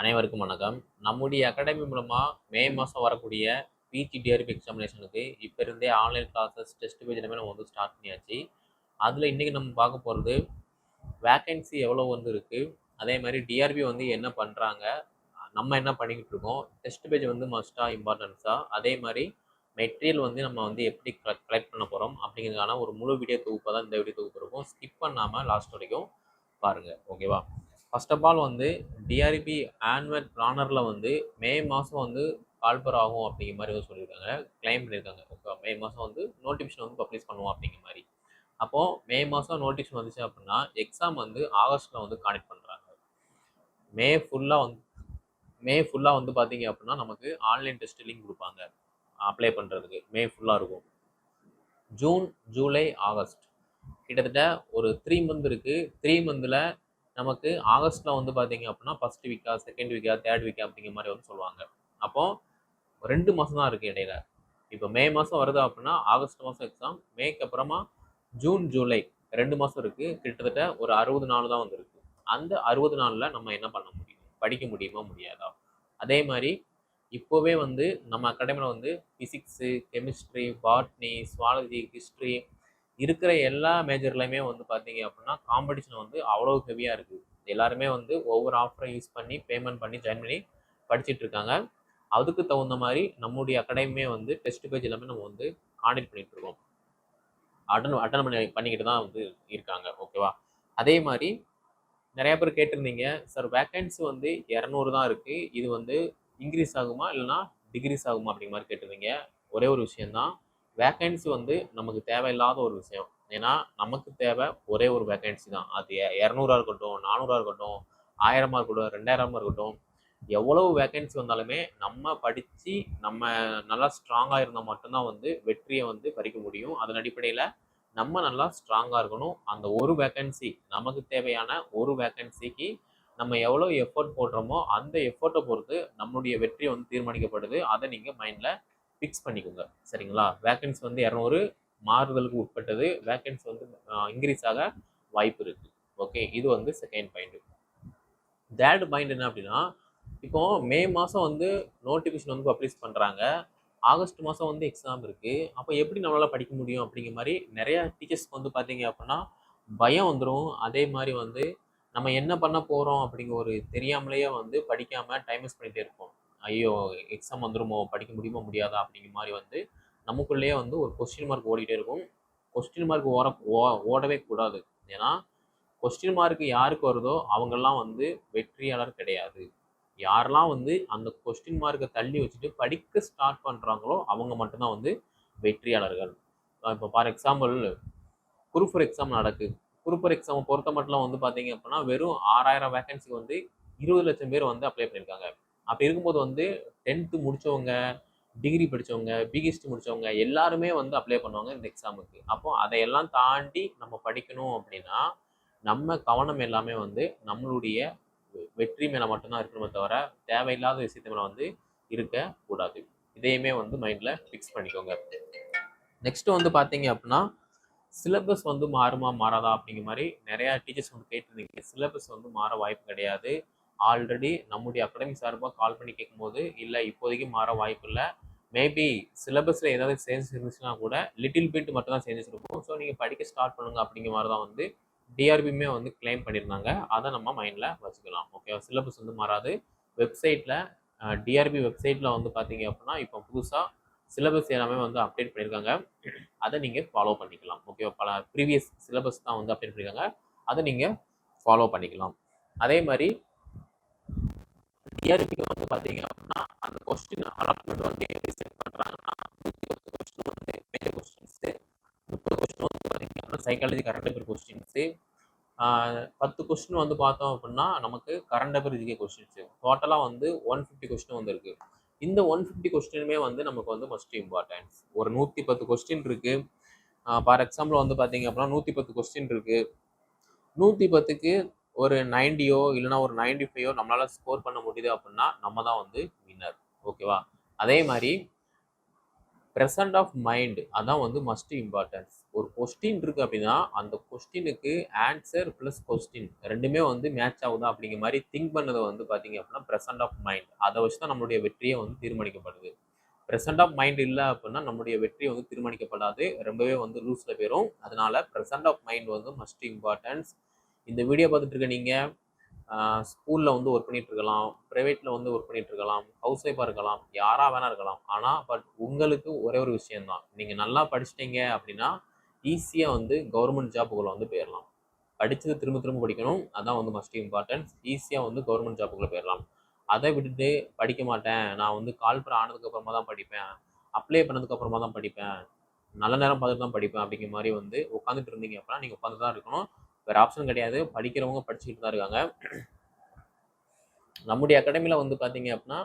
அனைவருக்கும் வணக்கம். நம்முடைய அகாடமி மூலமாக மே மாதம் வரக்கூடிய பிஜி டிஆர்பி எக்ஸாமினேஷனுக்கு இப்போ இருந்தே ஆன்லைன் கிளாஸஸ் டெஸ்ட் பேஜ் எல்லாமே நம்ம வந்து ஸ்டார்ட் பண்ணியாச்சு. அதில் இன்றைக்கி நம்ம பார்க்க போகிறது வேக்கன்சி எவ்வளோ வந்து இருக்குது அதே மாதிரி டிஆர்பி வந்து என்ன பண்ணுறாங்க நம்ம என்ன பண்ணிக்கிட்டு இருக்கோம்? டெஸ்ட் பேஜ் வந்து மஸ்ட்டாக இம்பார்ட்டன்ஸாக அதே மாதிரி மெட்டீரியல் வந்து நம்ம வந்து எப்படி கலெக்ட் பண்ண போகிறோம் அப்படிங்கிறதுக்கான ஒரு முழு வீடியோ தொகுப்பாக தான் இந்த வீடியோ தொகுப்பு இருக்கும். ஸ்கிப் பண்ணாமல் லாஸ்ட் வரைக்கும் பாருங்கள் ஓகேவா ஃபர்ஸ்ட் ஆஃப் ஆல் வந்து டிஆர்பி ஆன்வல் பிளானரில் வந்து மே மாதம் வந்து கால்பர் ஆகும் அப்படிங்கிற மாதிரி வந்து சொல்லியிருக்காங்க. கிளைம் பண்ணியிருக்காங்க. ஓகே மே மாதம் வந்து நோட்டிஃபிகேஷன் வந்து பப்ளிஷ் பண்ணுவோம் அப்படிங்கிற மாதிரி. அப்போது மே மாதம் நோட்டிஃபிகேஷன் வந்துச்சு அப்படின்னா எக்ஸாம் வந்து ஆகஸ்ட்டில் வந்து கனெக்ட் பண்ணுறாங்க மே ஃபுல்லாக வந்து மே ஃபுல்லாக வந்து பார்த்தீங்க அப்படின்னா நமக்கு ஆன்லைன் டெஸ்ட் லிங்க் கொடுப்பாங்க. அப்ளை பண்ணுறதுக்கு மே ஃபுல்லாக இருக்கும். ஜூன் ஜூலை ஆகஸ்ட் கிட்டத்தட்ட ஒரு த்ரீ மந்த் இருக்குது த்ரீ மந்தில் நமக்கு ஆகஸ்ட்டில் வந்து பார்த்தீங்க அப்படின்னா ஃபஸ்ட் வீக்கா செகண்ட் வீக்கா தேர்ட் வீக்கா அப்படிங்கிற மாதிரி வந்து சொல்லுவாங்க. அப்போது ரெண்டு மாதம் தான் இருக்குது இடையில. இப்போ மே மாதம் வருது அப்படின்னா ஆகஸ்ட் மாதம் எக்ஸாம் மேக்கு அப்புறமா ஜூன் ஜூலை ரெண்டு மாதம் இருக்குது கிட்டத்தட்ட ஒரு அறுபது நாள் தான் வந்திருக்கு. அந்த அறுபது நாளில் நம்ம என்ன பண்ண முடியும்? படிக்க முடியுமா முடியாதா? அதே மாதிரி இப்போவே வந்து நம்ம அகாடமியில் வந்து physics chemistry botany zoology history இருக்கிற எல்லா மேஜர்லையுமே வந்து பார்த்தீங்க அப்படின்னா காம்படிஷன் வந்து அவ்வளோ ஹெவியாக இருக்குது எல்லாருமே வந்து ஒவ்வொரு ஆஃபரை யூஸ் பண்ணி பேமெண்ட் பண்ணி ஜாயின் பண்ணி படிச்சுட்டு இருக்காங்க. அதுக்கு தகுந்த மாதிரி நம்முடைய அகாடமியே வந்து டெஸ்ட் பேஜ் எல்லாமே நம்ம வந்து காண்டக்ட் பண்ணிட்டு இருக்கோம். அட்டன் அட்டன் பண்ணி பண்ணிக்கிட்டு தான் வந்து இருக்காங்க. ஓகேவா அதே மாதிரி நிறைய பேர் கேட்டிருந்தீங்க சார் வேக்கன்சி வந்து இரநூறு தான் இருக்குது இது வந்து இன்க்ரீஸ் ஆகுமா? இல்லைனா டிகிரிஸ் ஆகுமா? அப்படிங்கிற மாதிரி கேட்டிருந்தீங்க. ஒரே ஒரு விஷயந்தான் வேக்கன்சி வந்து நமக்கு தேவையில்லாத ஒரு விஷயம். ஏன்னா நமக்கு தேவை ஒரே ஒரு வேக்கன்சி தான். அது இரநூறா இருக்கட்டும் நானூறா இருக்கட்டும் ஆயிரமா இருக்கட்டும் ரெண்டாயிரமா இருக்கட்டும். எவ்வளவு வேக்கன்சி வந்தாலுமே நம்ம படித்து நம்ம நல்லா ஸ்ட்ராங்காக இருந்தால் மட்டும்தான் வந்து வெற்றியை வந்து பறிக்க முடியும். அதன் அடிப்படையில் நம்ம நல்லா ஸ்ட்ராங்காக இருக்கணும். அந்த ஒரு வேக்கன்சி நமக்கு தேவையான ஒரு வேக்கன்சிக்கு நம்ம எவ்வளோ எஃபோர்ட் போடுறோமோ அந்த எஃபோர்ட்டை பொறுத்து நம்மளுடைய வெற்றி வந்து தீர்மானிக்கப்படுது. அதை நீங்கள் மைண்டில் ஃபிக்ஸ் பண்ணிக்கோங்க. சரிங்களா? வேக்கன்ஸ் வந்து இரநூறு மாறுதலுக்கு உட்பட்டது. வேக்கன்ஸ் வந்து இன்க்ரீஸ் ஆக வாய்ப்பு இருக்குது ஓகே இது வந்து செகண்ட் பாயிண்ட் தேர்ட் பாயிண்ட் என்ன அப்படின்னா இப்போ மே மாதம் வந்து நோட்டிஃபிகேஷன் வந்து பப்ளிஷ் பண்ணுறாங்க ஆகஸ்ட் மாதம் வந்து எக்ஸாம் இருக்குது அப்போ எப்படி நம்மளால் படிக்க முடியும் அப்படிங்கிற மாதிரி நிறையா டீச்சர்ஸ்க்கு வந்து பார்த்தீங்க அப்படின்னா பயம் வந்துடும் அதே மாதிரி வந்து நம்ம என்ன பண்ண போகிறோம் அப்படிங்கிற ஒரு தெரியாமலேயே வந்து படிக்காமல் டைம் வேஸ்ட் பண்ணிகிட்டே இருப்போம். ஐயோ எக்ஸாம் வந்துருமோ படிக்க முடியுமா முடியாதா அப்படிங்கிற மாதிரி வந்து நமக்குள்ளேயே வந்து ஒரு கொஸ்டின் மார்க் ஓடிட்டே இருக்கும். கொஸ்டின் மார்க் ஓட ஓ ஓடவே கூடாது. ஏன்னா கொஸ்டின் மார்க் யாருக்கு வருதோ அவங்கெல்லாம் வந்து வெற்றியாளர் கிடையாது. யாரெல்லாம் வந்து அந்த கொஸ்டின் மார்க்கை தள்ளி வச்சுட்டு படிக்க ஸ்டார்ட் பண்ணுறாங்களோ அவங்க மட்டும்தான் வந்து வெற்றியாளர்கள். இப்போ ஃபார் எக்ஸாம்பிள் குரூப் எக்ஸாம் நடக்கு. குரூப் எக்ஸாமை பொறுத்த மட்டும் வந்து பார்த்தீங்க அப்படின்னா வெறும் ஆறாயிரம் வேகன்சிக்கு வந்து இருபது லட்சம் பேர் வந்து அப்ளை பண்ணியிருக்காங்க. அப்படி இருக்கும்போது வந்து டென்த்து முடித்தவங்க டிகிரி படித்தவங்க பிஹெச்டி முடித்தவங்க எல்லாருமே வந்து அப்ளை பண்ணுவாங்க இந்த எக்ஸாமுக்கு அப்போ அதையெல்லாம் தாண்டி நம்ம படிக்கணும் அப்படின்னா நம்ம கவனம் எல்லாமே வந்து நம்மளுடைய வெற்றி மேலே மட்டும்தான் இருக்கணுமே தவிர தேவையில்லாத விஷயத்து மேலே வந்து இருக்கக்கூடாது இதையுமே வந்து மைண்டில் ஃபிக்ஸ் பண்ணிக்கோங்க. நெக்ஸ்ட் வந்து பார்த்தீங்க அப்படின்னா சிலபஸ் வந்து மாறுமா மாறாதா அப்படிங்கிற மாதிரி நிறையா டீச்சர்ஸ் வந்து கேட்டிருந்தீங்க. சிலபஸ் வந்து மாற வாய்ப்பு கிடையாது. ஆல்ரெடி நம்முடைய அகாடமி சார்பாக கால் பண்ணி கேட்கும்போது இல்லை இப்போதைக்கு மாற வாய்ப்பு இல்லை மேபி சிலபஸில் ஏதாவது சேஞ்சஸ் இருந்துச்சுன்னா கூட லிட்டில் பிட் மட்டும் தான் சேஞ்சஸ் இருக்கும். ஸோ நீங்கள் படிக்க ஸ்டார்ட் பண்ணுங்க அப்படிங்கிற மாதிரி தான் வந்து டிஆர்பியுமே வந்து கிளைம் பண்ணியிருந்தாங்க. அதை நம்ம மைண்டில் வச்சுக்கலாம். ஓகேவா சிலபஸ் வந்து மாறாது. வெப்சைட்டில் டிஆர்பி வெப்சைட்டில் வந்து பார்த்தீங்க அப்படின்னா இப்போ புதுசாக சிலபஸ் எல்லாமே வந்து அப்டேட் பண்ணியிருக்காங்க. அதை நீங்கள் ஃபாலோ பண்ணிக்கலாம். ஓகேவா பல ப்ரீவியஸ் சிலபஸ் தான் வந்து அப்டேட் பண்ணியிருக்காங்க. அதை நீங்கள் ஃபாலோ பண்ணிக்கலாம். அதே மாதிரி டிஆர்பிக்கு வந்து பார்த்தீங்க அப்படின்னா அந்த கொஸ்டின் அலாட்மெண்ட் வந்து எப்படி செட் பண்ணுறாங்கன்னா நூற்றி பத்து கொஸ்டின் வந்து மேஜர் கொஸ்டின்ஸு முப்பது கொஸ்டின் வந்து பார்த்தீங்க அப்படின்னா சைக்காலஜி கரண்ட் அஃபேர் கொஸ்டின்ஸு பத்து கொஸ்டின் வந்து பார்த்தோம் அப்படின்னா நமக்கு கரண்ட் அஃபேர் இதுக்கே கொஸ்டின்ஸு டோட்டலாக வந்து ஒன் ஃபிஃப்டி கொஸ்டின் வந்து இருக்குது இந்த ஒன் ஃபிஃப்டி கொஸ்டினுமே வந்து நமக்கு வந்து மஸ்ட் இம்பார்ட்டன்ஸ் ஒரு நூற்றி பத்து கொஸ்டின் இருக்குது ஃபார் எக்ஸாம்பிள் வந்து பார்த்தீங்க அப்படின்னா நூற்றி பத்து கொஸ்டின் இருக்குது நூற்றி பத்துக்கு ஒரு நைன்டியோ இல்லைனா ஒரு நைன்டி ஃபைவோ நம்மளால் ஸ்கோர் பண்ண முடியுது அப்படின்னா நம்ம தான் வந்து வின்னர் ஓகேவா அதே மாதிரி ப்ரெசன்ட் ஆஃப் மைண்ட் அதான் வந்து மஸ்ட் இம்பார்ட்டன்ஸ் ஒரு கொஸ்டின் இருக்குது அப்படின்னா அந்த கொஸ்டினுக்கு ஆன்சர் ப்ளஸ் கொஸ்டின் ரெண்டுமே வந்து மேட்ச் ஆகுதா அப்படிங்கிற மாதிரி திங்க் பண்ணதை வந்து பார்த்தீங்க அப்படின்னா ப்ரெசன்ட் ஆஃப் மைண்ட் அதை வச்சு தான் நம்மளுடைய வெற்றியை வந்து தீர்மானிக்கப்படுது. ப்ரெசன்ட் ஆஃப் மைண்ட் இல்லை அப்படின்னா நம்மளுடைய வெற்றி வந்து தீர்மானிக்கப்படாது. ரொம்பவே வந்து லூஸில் போயிடும் அதனால ப்ரெசன்ட் ஆஃப் மைண்ட் வந்து மஸ்ட் இம்பார்ட்டன்ஸ் இந்த வீடியோ பார்த்துட்டு இருக்க நீங்கள் ஸ்கூலில் வந்து ஒர்க் பண்ணிட்டு இருக்கலாம் ப்ரைவேட்டில் வந்து ஒர்க் பண்ணிட்டு இருக்கலாம் ஹவுஸ் ஒய்ஃபாக இருக்கலாம் யாராக வேணா இருக்கலாம். ஆனால் பட் உங்களுக்கு ஒரே ஒரு விஷயம்தான். நீங்கள் நல்லா படிச்சிட்டீங்க அப்படின்னா ஈஸியாக வந்து கவர்மெண்ட் ஜாப்புக்குள்ளே வந்து போயிடலாம் படித்தது திரும்ப திரும்ப படிக்கணும் அதான் வந்து மஸ்ட் இம்பார்ட்டன்ஸ் ஈஸியாக வந்து கவர்மெண்ட் ஜாப்புக்குள்ளே போயிடலாம் அதை விட்டுட்டு படிக்க மாட்டேன். நான் வந்து கால்பர் ஆனதுக்கப்புறமா தான் படிப்பேன். அப்ளை பண்ணதுக்கப்புறமா தான் படிப்பேன். நல்ல நேரம் பார்த்துட்டு தான் படிப்பேன் அப்படிங்கிற மாதிரி வந்து உட்காந்துட்டு இருந்தீங்க அப்படின்னா நீங்கள் உட்காந்து தான் இருக்கணும். வேறு ஆப்ஷன் கிடையாது. படிக்கிறவங்க படிச்சுக்கிட்டு தான் இருக்காங்க. நம்முடைய அகாடமியில் வந்து பார்த்தீங்க அப்படின்னா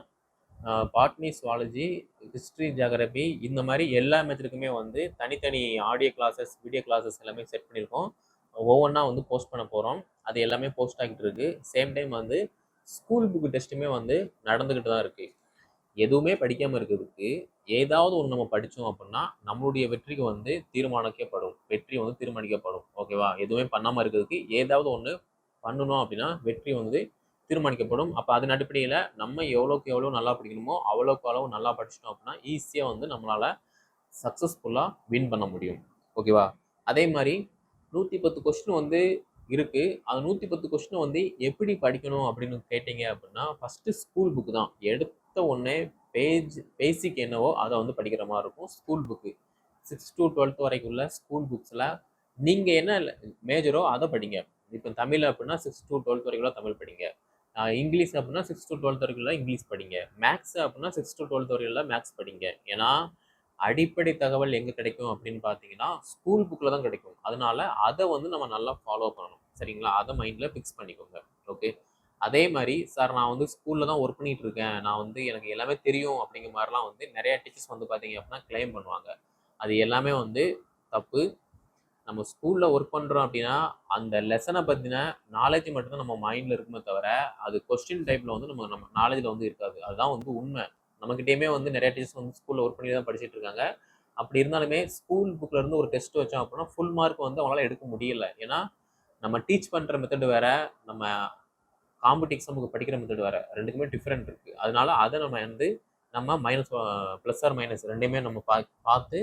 பாட்னி சுவாலஜி ஹிஸ்ட்ரி ஜாகிரபி இந்த மாதிரி எல்லா மெத்தடுக்குமே வந்து தனித்தனி ஆடியோ கிளாஸஸ் வீடியோ கிளாஸஸ் எல்லாமே செட் பண்ணியிருக்கோம். ஒவ்வொன்றா வந்து போஸ்ட் பண்ண போகிறோம் அது எல்லாமே போஸ்ட் ஆகிட்டு இருக்கு. சேம் டைம் வந்து ஸ்கூல் புக்கு டெஸ்ட்டுமே வந்து நடந்துக்கிட்டு தான் இருக்குது எதுவுமே படிக்காமல் இருக்கிறதுக்கு ஏதாவது ஒன்று நம்ம படித்தோம் அப்படின்னா நம்மளுடைய வெற்றிக்கு வந்து தீர்மானிக்கப்படும். வெற்றி வந்து தீர்மானிக்கப்படும். ஓகேவா எதுவுமே பண்ணாமல் இருக்கிறதுக்கு ஏதாவது ஒன்று பண்ணணும் அப்படின்னா வெற்றி வந்து தீர்மானிக்கப்படும். அப்போ அதன் அடிப்படையில் நம்ம எவ்வளோக்கு எவ்வளோ நல்லா படிக்கணுமோ அவ்வளோக்கு அளவு நல்லா படிச்சிட்டோம் அப்படின்னா ஈஸியாக வந்து நம்மளால் சக்ஸஸ்ஃபுல்லாக வின் பண்ண முடியும். ஓகேவா அதே மாதிரி நூற்றி பத்து கொஸ்டின் வந்து இருக்குது அந்த நூற்றி பத்து கொஸ்டினை வந்து எப்படி படிக்கணும் அப்படின்னு கேட்டிங்க அப்படின்னா ஃபஸ்ட்டு ஸ்கூல் புக்கு தான். எடுத்த உடனே பேஜ் பேசிக் என்னவோ அதை வந்து படிக்கிற மாதிரி இருக்கும். School book six to twelfth வரைக்கும் உள்ள ஸ்கூல் புக்ஸில் நீங்கள் என்ன மேஜரோ அதை படிங்க. இப்போ தமிழ் அப்படின்னா சிக்ஸ் டு டுவெல்த் வரைக்கும் தமிழ் படிங்க. இங்கிலீஷ் அப்படின்னா சிக்ஸ் டு டுவெல்த் வரைக்கும் இங்கிலீஷ் படிங்க. மேக்ஸ் அப்படின்னா சிக்ஸ் டு டுவெல்த் வரைக்கும் மேக்ஸ் படிங்க. ஏன்னா அடிப்படை தகவல் எங்கே கிடைக்கும் அப்படின்னு பார்த்தீங்கன்னா ஸ்கூல் புக்கில் தான் கிடைக்கும். அதனால அதை வந்து நம்ம நல்லா ஃபாலோ பண்ணணும். சரிங்களா? அதை மைண்டில் ஃபிக்ஸ் பண்ணிக்கோங்க. ஓகே அதே மாதிரி சார் நான் வந்து ஸ்கூலில் தான் ஒர்க் பண்ணிட்டு இருக்கேன் நான் வந்து எனக்கு எல்லாமே தெரியும். அப்படிங்கிற மாதிரிலாம் வந்து நிறையா டீச்சர்ஸ் வந்து பார்த்தீங்க அப்படின்னா கிளைம் பண்ணுவாங்க. அது எல்லாமே வந்து தப்பு. நம்ம ஸ்கூலில் ஒர்க் பண்ணுறோம் அப்படின்னா அந்த லெசனை பற்றின நாலேஜ் மட்டும்தான் நம்ம மைண்டில் இருக்குமே தவிர அது கொஸ்டின் டைப்பில் வந்து நம்ம நம்ம நாலேஜில் வந்து இருக்காது. அதுதான் வந்து உண்மை. நம்மக்கிட்டேயுமே வந்து நிறைய டீச்சர்ஸ் வந்து ஸ்கூலில் ஒர்க் பண்ணி தான் படிச்சுட்டு இருக்காங்க. அப்படி இருந்தாலுமே ஸ்கூல் புக்கில் இருந்து ஒரு டெஸ்ட் வச்சோம் அப்படின்னா ஃபுல் மார்க் வந்து அவங்களால எடுக்க முடியல. ஏன்னா நம்ம டீச் பண்ணுற மெத்தட் வேற நம்ம காம்படி எக்ஸாமுக்கு படிக்கிற மெத்தட் வேறு ரெண்டுக்குமே டிஃப்ரெண்ட் இருக்குது அதனால அதை நம்ம வந்து நம்ம மைனஸ் ப்ளஸ் ஆர் மைனஸ் ரெண்டையுமே நம்ம பா பார்த்து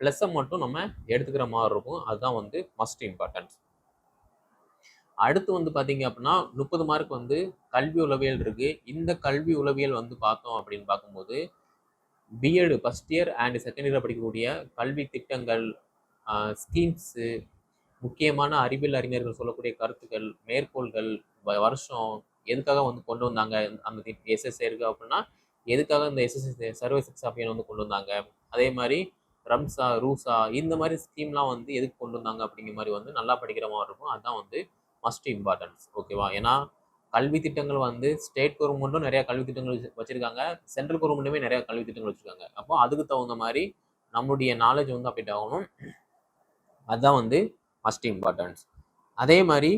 ப்ளஸ்ஸை மட்டும் நம்ம எடுத்துக்கிற மாதிரி இருக்கும். அதுதான் வந்து மஸ்ட் இம்பார்ட்டன்ஸ் அடுத்து வந்து பார்த்தீங்க அப்படின்னா முப்பது மார்க் வந்து கல்வி உளவியல் இருக்குது இந்த கல்வி உளவியல் வந்து பார்த்தோம் அப்படின்னு பார்க்கும்போது BEd first year and second year படிக்கக்கூடிய கல்வி திட்டங்கள் ஸ்கீம்ஸு முக்கியமான அறிவியல் அறிஞர்கள் சொல்லக்கூடிய கருத்துக்கள் மேற்கோள்கள் வருஷம் எதுக்காக வந்து கொண்டு வந்தாங்க? அந்த எஸ்எஸ்ஏ இருக்கு அப்படின்னா எதுக்காக இந்த எஸ்எஸ்எஸ் சர்வே சிக்ஸ் அபியான் வந்து கொண்டு வந்தாங்க? அதே மாதிரி ரம்சா ரூசா இந்த மாதிரி ஸ்கீம்லாம் வந்து எதுக்கு கொண்டு வந்தாங்க அப்படிங்கிற மாதிரி வந்து நல்லா படிக்கிற மாதிரி இருக்கும். அதுதான் வந்து மஸ்ட் இம்பார்ட்டன்ஸ் ஓகேவா ஏன்னா கல்வி திட்டங்கள் வந்து ஸ்டேட் கவர்மெண்ட்டும் நிறையா கல்வி திட்டங்கள் வச்சுருக்காங்க. சென்ட்ரல் கவர்மெண்ட்டுமே நிறையா கல்வி திட்டங்கள் வச்சிருக்காங்க. அப்போ அதுக்கு தகுந்த மாதிரி நம்முடைய நாலேஜ் வந்து அப்டேட் ஆகணும். அதுதான் வந்து மஸ்ட் இம்பார்ட்டன்ஸ் அதே மாதிரி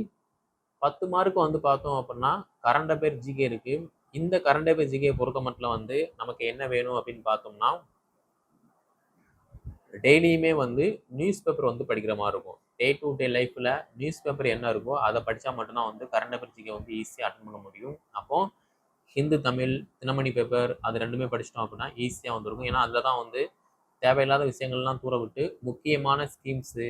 பத்து மார்க் வந்து பார்த்தோம் அப்படின்னா கரண்ட் அஃபேர் ஜிகே இருக்குது இந்த கரண்ட் அஃபேர் ஜிகே பொறுத்த மட்டும் வந்து நமக்கு என்ன வேணும் அப்படின்னு பார்த்தோம்னா டெய்லியுமே வந்து நியூஸ் பேப்பர் வந்து படிக்கிற மாதிரி இருக்கும். டே டு டே லைஃப்பில் நியூஸ் பேப்பர் என்ன இருக்கோ அதை படித்தா மட்டும்தான் வந்து கரண்ட் அஃபேர் ஜிகே வந்து ஈஸியாக அட்டன் பண்ண முடியும். அப்போது ஹிந்து தமிழ் தினமணி பேப்பர் அது ரெண்டுமே படிச்சிட்டோம் அப்படின்னா ஈஸியாக வந்துருக்கும். ஏன்னா அதில் தான் வந்து தேவையில்லாத விஷயங்கள்லாம் தூர விட்டு முக்கியமான ஸ்கீம்ஸு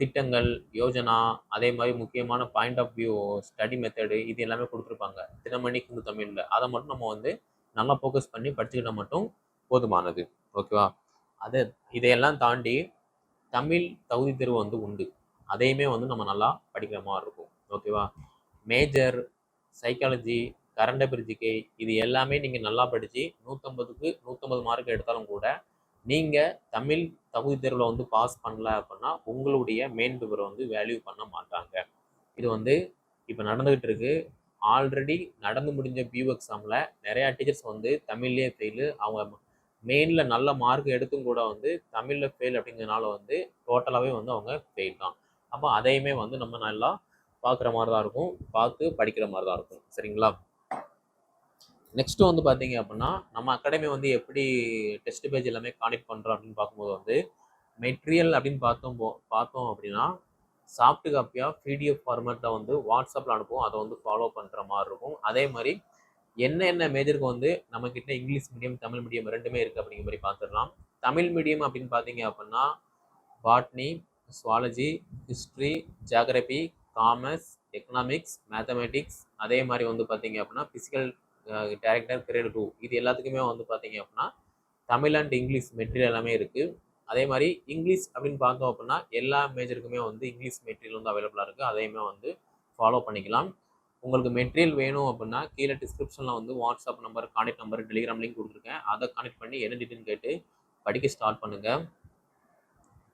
திட்டங்கள் யோஜனா அதே மாதிரி முக்கியமான point of view study method இது எல்லாமே கொடுத்துருப்பாங்க. தினமணி ஹிந்து தமிழில். அதை மட்டும் நம்ம வந்து நல்லா ஃபோக்கஸ் பண்ணி படிச்சுக்கிட்டால் மட்டும் போதுமானது. ஓகேவா அது இதையெல்லாம் தாண்டி தமிழ் தகுதி தேர்வு வந்து உண்டு. அதையுமே வந்து நம்ம நல்லா படிக்கிற மாதிரி இருக்கும். ஓகேவா மேஜர் சைக்காலஜி கரண்ட் அபிரிஜிக்கை இது எல்லாமே நீங்கள் நல்லா படித்து நூற்றம்பதுக்கு நூற்றம்பது மார்க் எடுத்தாலும் கூட நீங்கள் தமிழ் தகுதி தேர்வில் வந்து பாஸ் பண்ணல அப்படின்னா உங்களுடைய மெயின் பேப்பரை வந்து வேல்யூ பண்ண மாட்டாங்க. இது வந்து இப்போ நடந்துகிட்டு இருக்கு. ஆல்ரெடி நடந்து முடிஞ்ச பியூ எக்ஸாமில் நிறையா டீச்சர்ஸ் வந்து தமிழ்லேயே ஃபெயிலு அவங்க மெயினில் நல்ல மார்க் எடுத்தும் கூட வந்து தமிழில் ஃபெயில் அப்படிங்கிறனால வந்து டோட்டலாகவே வந்து அவங்க ஃபெயில் தான். அப்போ அதையுமே வந்து நம்ம நல்லா பார்க்குற மாதிரி தான் இருக்கும். பார்த்து படிக்கிற மாதிரி தான் இருக்கும். சரிங்களா? நெக்ஸ்ட்டு வந்து பார்த்தீங்க அப்படின்னா நம்ம அகாடமி வந்து எப்படி டெஸ்ட் பேஜ் எல்லாமே காண்டக்ட் பண்ணுறோம் அப்படின்னு பார்க்கும்போது வந்து மெட்டீரியல் அப்படின்னு பார்த்தோம் போ- பார்த்தோம் அப்படின்னா சாஃப்ட் காப்பியாக பிடிஎஃப் ஃபார்மேட்டில் வந்து வாட்ஸ்அப்பில் அனுப்புவோம். அதை வந்து ஃபாலோ பண்ணுற மாதிரி இருக்கும். அதே மாதிரி என்ன என்ன மேஜருக்கு வந்து நம்மக்கிட்ட இங்கிலீஷ் மீடியம் தமிழ் மீடியம் ரெண்டுமே இருக்குது அப்படிங்கிற மாதிரி பார்த்துடலாம் தமிழ் மீடியம் அப்படின்னு பார்த்தீங்க அப்படின்னா botany zoology history geography commerce economics mathematics அதே மாதிரி வந்து பார்த்தீங்க அப்படின்னா ஃபிசிக்கல் டேரக்டர் கிரேட் டூ இது எல்லாத்துக்குமே வந்து பார்த்தீங்க அப்படின்னா தமிழ் அண்ட் இங்கிலீஷ் மெட்டீரியல் எல்லாமே இருக்குது அதே மாதிரி இங்கிலீஷ் அப்படின்னு பார்த்தோம் அப்படின்னா எல்லா மேஜருக்குமே வந்து இங்கிலீஷ் மெட்டீரியல் வந்து அவைலபிளாக இருக்குது அதையுமே வந்து ஃபாலோ பண்ணிக்கலாம். உங்களுக்கு மெட்டீரியல் வேணும் அப்படின்னா கீழே டிஸ்கிரிப்ஷனில் வந்து WhatsApp number contact number Telegram link கொடுத்துருக்கேன். அதை கான்டாக்ட் பண்ணி என்ன டீட்டெயில் கேட்டு படிக்க ஸ்டார்ட் பண்ணுங்கள்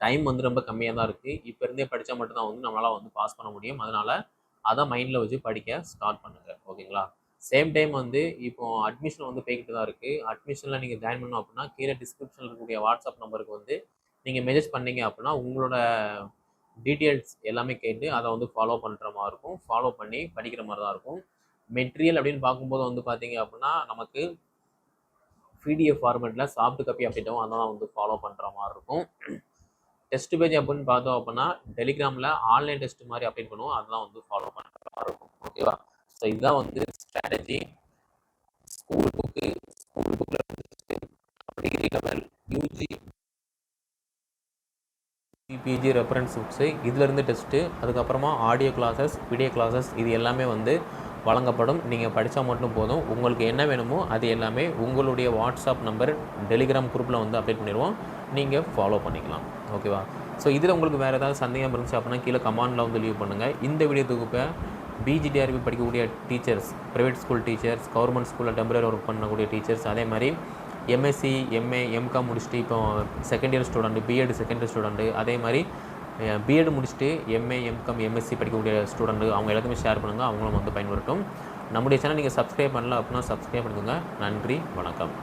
டைம் வந்து ரொம்ப கம்மியாக தான் இருக்குது இப்போ இருந்தே படித்தா மட்டும்தான் வந்து நம்மளால் வந்து பாஸ் பண்ண முடியும். அதனால் அதை மைண்டில் வச்சு படிக்க ஸ்டார்ட் பண்ணுங்கள் ஓகேங்களா சேம் டைம் வந்து இப்போ அட்மிஷன் வந்து போய்கிட்டு தான் இருக்குது அட்மிஷனில் நீங்கள் ஜாயின் பண்ணோம் அப்படின்னா கீழே டிஸ்கிரிப்ஷனில் இருக்கக்கூடிய வாட்ஸ்அப் நம்பருக்கு வந்து நீங்கள் மெசேஜ் பண்ணீங்க அப்படின்னா உங்களோட டீட்டெயில்ஸ் எல்லாமே கேட்டு அதை வந்து ஃபாலோ பண்ணுற மாதிரி இருக்கும். ஃபாலோ பண்ணி படிக்கிற மாதிரி தான் இருக்கும். மெட்டீரியல் அப்படின்னு பார்க்கும்போது வந்து பார்த்தீங்க அப்படின்னா நமக்கு பிடிஎஃப் ஃபார்மேட்டில் சாஃப்ட் காப்பி அப்படின்ட்டோம் அதெல்லாம் வந்து ஃபாலோ பண்ணுற மாதிரி இருக்கும். டெஸ்ட் பேஜ் அப்படின்னு பார்த்தோம் அப்படின்னா டெலிகிராமில் ஆன்லைன் டெஸ்ட் மாதிரி அப்டேட் பண்ணுவோம். அதெல்லாம் வந்து ஃபாலோ பண்ணுற மாதிரி இருக்கும். ஓகேவா ஸோ இதுதான் வந்து ஸ்ட்ராட்டஜி ஸ்கூல் புக்கு ஸ்கூல் புக்கில் degree level UG PPG reference books இதுலேருந்து டெஸ்ட்டு அதுக்கப்புறமா ஆடியோ கிளாஸஸ் வீடியோ கிளாஸஸ் இது எல்லாமே வந்து வழங்கப்படும். நீங்கள் படித்தா மட்டும் போதும். உங்களுக்கு என்ன வேணுமோ அது எல்லாமே உங்களுடைய வாட்ஸ்அப் நம்பர் டெலிகிராம் குரூப்பில் வந்து அப்டேட் பண்ணிடுவோம். நீங்கள் ஃபாலோ பண்ணிக்கலாம். ஓகேவா ஸோ இதில் உங்களுக்கு வேறு ஏதாவது சந்தேகம் இருந்துச்சு அப்படின்னா கீழே கமாண்டில் வந்து லீவ் பண்ணுங்கள் இந்த வீடியோ தொகுப்பை பிஜிடிஆர்பி படிக்கக்கூடிய teachers private school teachers government ஸ்கூலில் டெம்பரரி ஒர்க் பண்ணக்கூடிய டீச்சர்ஸ் அதே மாதிரி எம்எஸ்சி எம்ஏ எம்காம் முடிச்சுட்டு இப்போ second year student BEd second year student அதே மாதிரி பிஎட் முடிச்சுட்டு எம்ஏ எம்காம் எம்எஸ்சி படிக்கக்கூடிய ஸ்டூடெண்ட்டு அவங்க எல்லாத்தையுமே ஷேர் பண்ணுங்கள் அவங்களும் வந்து பயன்படுத்தும். நம்முடைய சேனல் நீங்கள் சப்ஸ்கிரைப் பண்ணல அப்படின்னா சப்ஸ்கிரைப் பண்ணிக்கோங்க. நன்றி வணக்கம்.